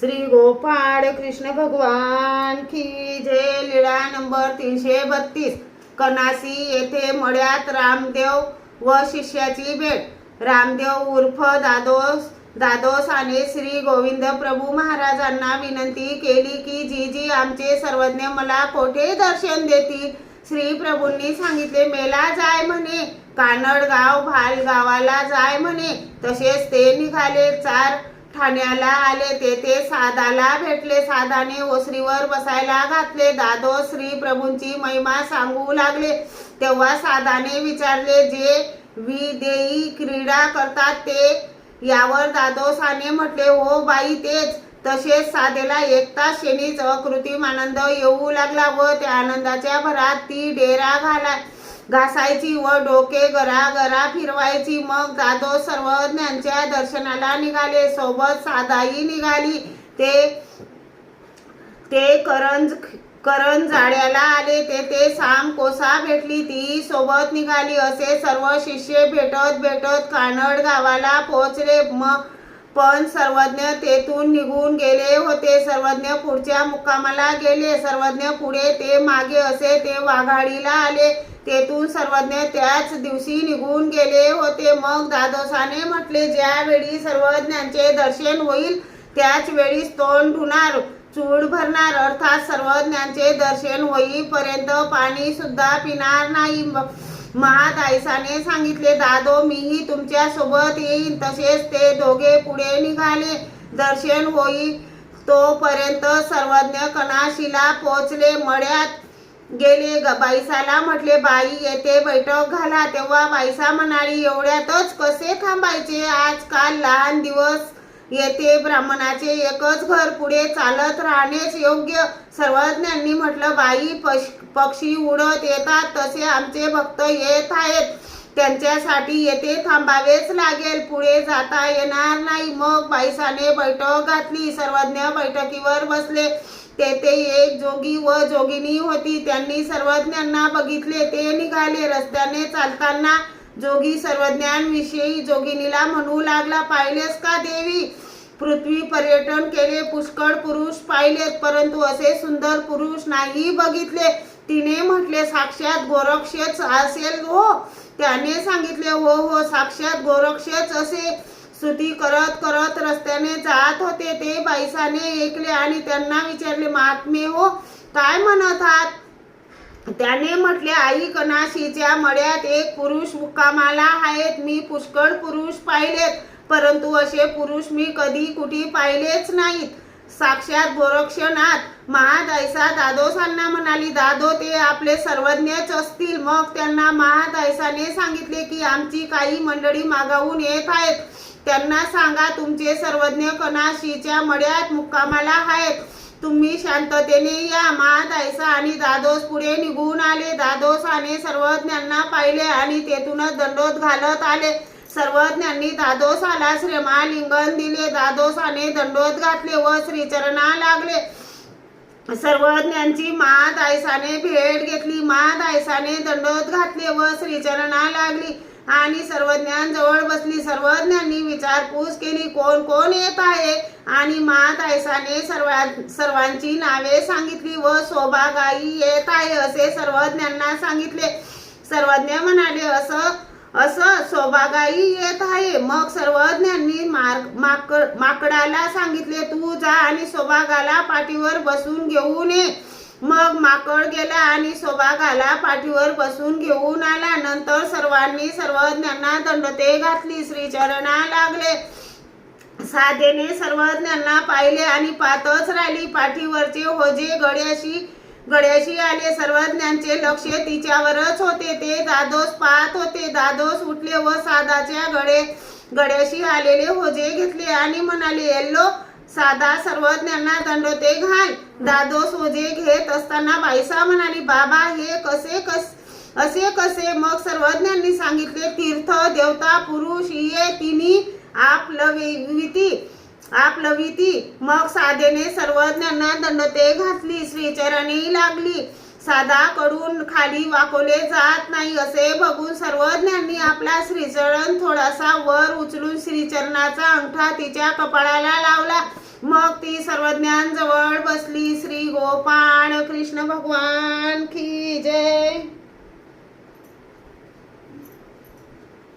श्री गोपाळ कृष्ण भगवान की जय लीळा नंबर तीनशे बत्तीस. कनासी येथे मळ्यात रामदेव व शिष्याची भेट. रामदेव उर्फ दादोस दादोस आणि श्री गोविंद प्रभू महाराजांना विनंती केली की जी जी आमचे सर्वज्ञ मला कोठे दर्शन देतील? श्री प्रभूंनी सांगितले मेला जाय म्हणे कानडगाव भाल गावाला जाय म्हणे. तसेच ते निघाले चार ठाण्याला आले तेथे साधाला भेटले. साधाने ओसरीवर बसायला घातले. दादो श्री प्रभूंची महिमा सांगू लागले. तेव्हा साधाने विचारले जे विदेई क्रीडा करतात ते यावर दादोसाने म्हटले हो बाई तेच. तसेच साधेला एक तास अकृत्रिम आनंद येऊ लागला व त्या आनंदाच्या भरात ती डेरा घाला घासायची व डोके गरा गरा फिरवायची. मग जाधव सर्वज्ञांच्या दर्शनाला निघाले. सोबत साधाई निघाली. ते ते करंज करंजाड्याला आले. तेथे साम कोसा भेटली. ती सोबत निघाली. असे सर्व शिष्य भेटत भेटत कानड गावाला पोहोचले. मग पण सर्वज्ञ तेथून निघून गेले होते. सर्वज्ञ पुढच्या मुक्कामाला गेले. सर्वज्ञ पुढे ते मागे असे ते वाघाडीला आले. तेथून सर्वज्ञ त्याच दिवशी निघून गेले होते. मग दादोसाने म्हटले ज्यावेळी सर्वज्ञांचे दर्शन होईल त्याच वेळी तोंड धुणार चूड भरणार अर्थात सर्वज्ञांचे दर्शन होईपर्यंत पाणी सुद्धा पिणार नाही. महादायसाने सांगितले दादो मीही तुमच्यासोबत येईन. तसेच ते दोघे पुढे निघाले. दर्शन होई तोपर्यंत सर्वज्ञ कनाशीला पोचले मळ्यात गेले. ग बाईसाला म्हटले बाई येथे बैठक घाला. तेव्हा बाईसा म्हणाली एवढ्यातच कसे थांबायचे? आजकाल लहान दिवस येथे ब्राह्मणाचे एकच घर पुढे चालत राहणेच योग्य. सर्वज्ञांनी म्हटलं बाई पक्षी उडत येतात तसे आमचे भक्त येत आहेत. त्यांच्यासाठी येथे थांबावेच लागेल. पुढे जाता येणार नाही. मग बाईसाने बैठक घातली. सर्वज्ञ बैठकीवर बसले. तेथे एक जोगी व जोगिनी होती. त्यांनी सर्वज्ञांना बघितले. ते निघाले. रस्त्याने चालताना जोगी सर्वज्ञांविषयी जोगिनीला म्हणू लागला पाहिलेस का देवी? पृथ्वी पर्यटन केले पुष्कळ पुरुष पाहिलेत परंतु असे सुंदर पुरुष नाही बघितले. तिने म्हटले साक्षात गोरक्षच असेल हो. त्याने सांगितले हो हो साक्षात गोरक्षच असे. स्तुती करत करत रस्त्याने जात होते. ते बाईसाने ऐकले आणि त्यांना विचारले महात्मे हो काय म्हणत आहात? त्याने म्हटले आई कनाशीच्या मळ्यात एक पुरुष मुक्कामाला आहेत. मी पुष्कळ पुरुष पाहिलेत. परंतु असे पुरुष मी कधी कुठे पाहिलेच नाहीत. साक्षात गोरक्षनाथ महादैसा दादोसांना म्हणाली दादो ते आपले सर्वज्ञच असतील. मग त्यांना महादायसाने सांगितले की आमची काही मंडळी मागावून येत आहेत. त्यांना सांगा तुमचे सर्वज्ञ कनाशीच्या मड्यात मुक्कामाला आहेत. तुम्ही शांततेने या. महादायसा आणि दादोस पुढे निघून आले. दादोसाने सर्वज्ञांना पाहिले आणि तेथूनच दंडोत घालत आले. सर्वज्ञांनी दादोसाला श्रीमालिंगन दिले. दादोसाने दंडोत घातले व श्रीचरणा लागले सर्वज्ञांची महादायसाने भेट घेतली. महादायसाने दंडोत घातले व श्रीचरणा लागली आणि सर्वज्ञांजवळ बसली. सर्वज्ञांनी विचारपूस केली कोण कोण येत आहे? आणि महादायसाने सर्वा सर्वांची नावे सांगितली व शोभागाई येत आहे असे सर्वज्ञांना सांगितले. सर्वज्ञ म्हणाले असं असं सोबागाई येत आहे. मग सर्वज्ञांनी मार्ग माकड माकडाला सांगितले तू जा आणि सोबागाला पाठीवर बसून घेऊन ये. मग माकड गेला आणि सोबागाला पाठीवर बसून घेऊन आला. नंतर सर्वांनी सर्वज्ञांना दंडते घातली. श्रीचरणा लागले. साधेने सर्वज्ञांना पाहिले आणि पातच राहिली. पाठीवरचे होजे गड्याशी गड्याशी आले सर्वज्ञांचे लक्ष तिच्यावरच होते. ते दादोस पाहत होते. दादोस उठले व सादाच्या गडे गड्याशी आलेले होजे घेतले आणि म्हणाले येल्लो साधा सर्वज्ञांना दंडोते घाल. दादोस होजे घेत असताना बाईसा म्हणाली बाबा हे कसे कस असे कसे? मग सर्वज्ञांनी सांगितले तीर्थ देवता पुरुष ये तिन्ही आप लविती आपलवी ती मग साधेने सर्वज्ञांना दंडते घातली श्रीचरणी लागली. साधा कडून खाली वाकवले जात नाही असे बघून सर्वज्ञांनी आपला श्रीचरण थोडासा वर उचलून श्रीचरणाचा अंगठा तिच्या कपाळाला लावला. मग ती सर्वज्ञांजवळ बसली. श्री गोपाळ कृष्ण भगवान की